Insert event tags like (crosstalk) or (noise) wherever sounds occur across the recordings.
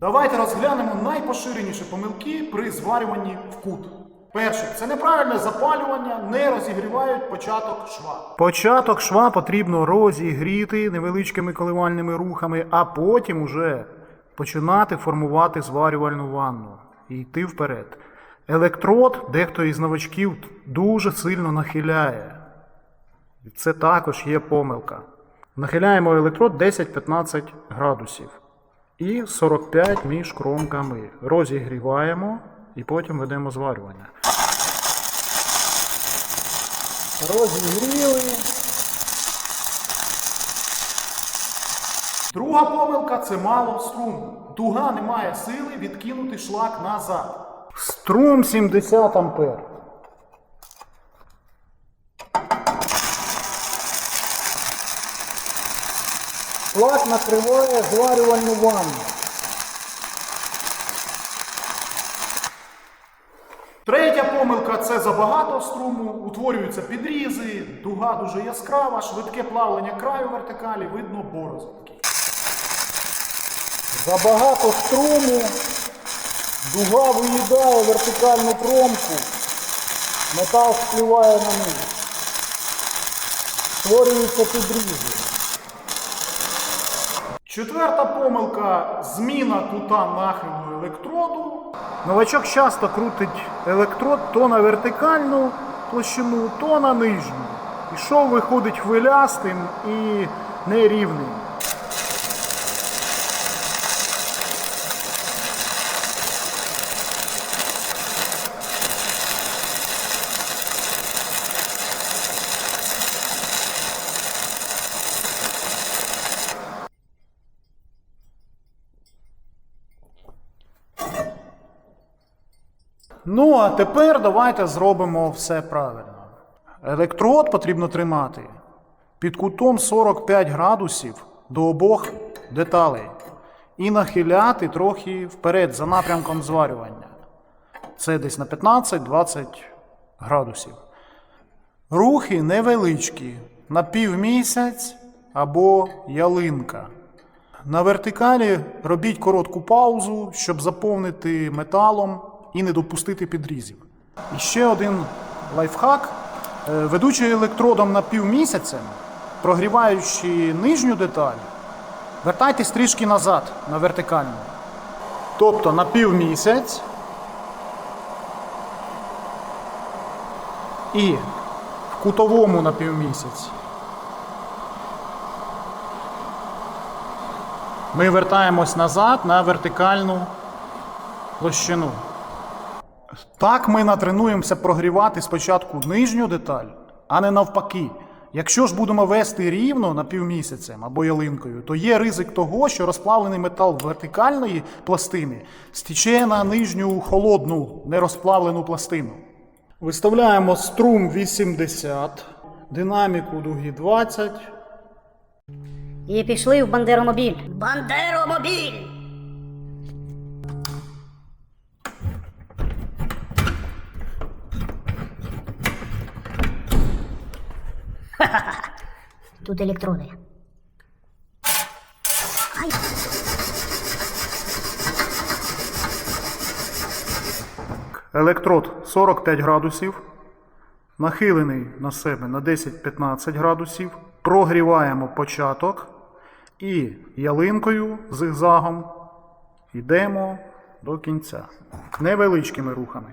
Давайте розглянемо найпоширеніші помилки при зварюванні в кут. Перше, це неправильне запалювання, не розігрівають початок шва. Початок шва потрібно розігріти невеличкими коливальними рухами, а потім уже починати формувати зварювальну ванну і йти вперед. Електрод дехто із новачків дуже сильно нахиляє. Це також є помилка. Нахиляємо електрод 10-15 градусів і 45 між кромками. Розігріваємо і потім ведемо зварювання. Розігріли. Друга помилка це мало струму. Дуга не має сили відкинути шлак назад. Струм 70 ампер. Шлак накриває зварювальну ванну. Третя помилка це забагато струму, утворюються підрізи, дуга дуже яскрава, швидке плавлення краю вертикалі, видно борозинки. Забагато струму, дуга виїдає вертикальну кромку, метал спливає на них. Створюються підрізи. Четверта помилка зміна кута нахилу електроду. Новачок часто крутить електрод то на вертикальну площину, то на нижню. І шов виходить хвилястим і нерівним. Ну, а тепер давайте зробимо все правильно. Електрод потрібно тримати під кутом 45 градусів до обох деталей і нахиляти трохи вперед за напрямком зварювання. Це десь на 15-20 градусів. Рухи невеличкі, на півмісяць або ялинка. На вертикалі робіть коротку паузу, щоб заповнити металом і не допустити підрізів. І ще один лайфхак. Е, Ведучи електродом на півмісяця, прогріваючи нижню деталь, вертайтесь трішки назад на вертикальну. Тобто на півмісяць і в кутовому на півмісяць. Ми вертаємось назад на вертикальну площину. Так ми натренуємося прогрівати спочатку нижню деталь, а не навпаки. Якщо ж будемо вести рівно на півмісяцем або ялинкою, то є ризик того, що розплавлений метал вертикальної пластини стіче на нижню холодну нерозплавлену пластину. Виставляємо струм 80, динаміку дуги 20. І пішли в бандеромобіль. Бандеромобіль! (laughs) Тут електроди. Ай. Електрод 45 градусів, нахилений на себе на 10-15 градусів. Прогріваємо початок і ялинкою зигзагом йдемо до кінця невеличкими рухами.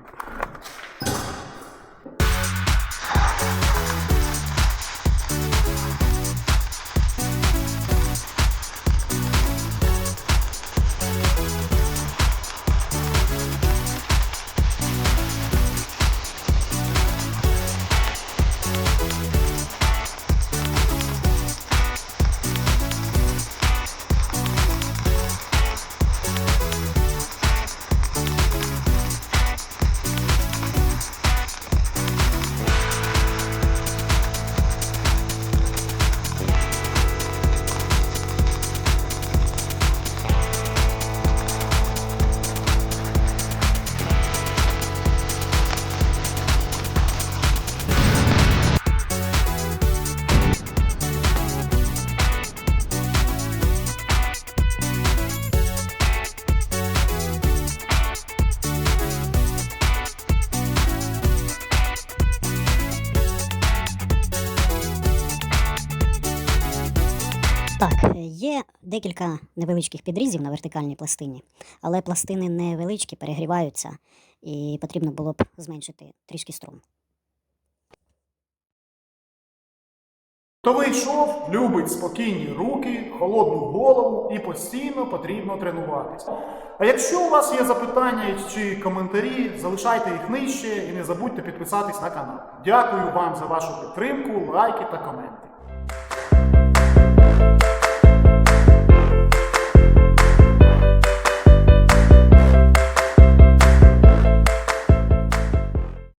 Так, є декілька невеличких підрізів на вертикальній пластині, але пластини невеличкі, перегріваються, і потрібно було б зменшити трішки струм. Хто вийшов, любить спокійні руки, холодну голову і постійно потрібно тренуватися. А якщо у вас є запитання чи коментарі, залишайте їх нижче і не забудьте підписатись на канал. Дякую вам за вашу підтримку, лайки та коменти.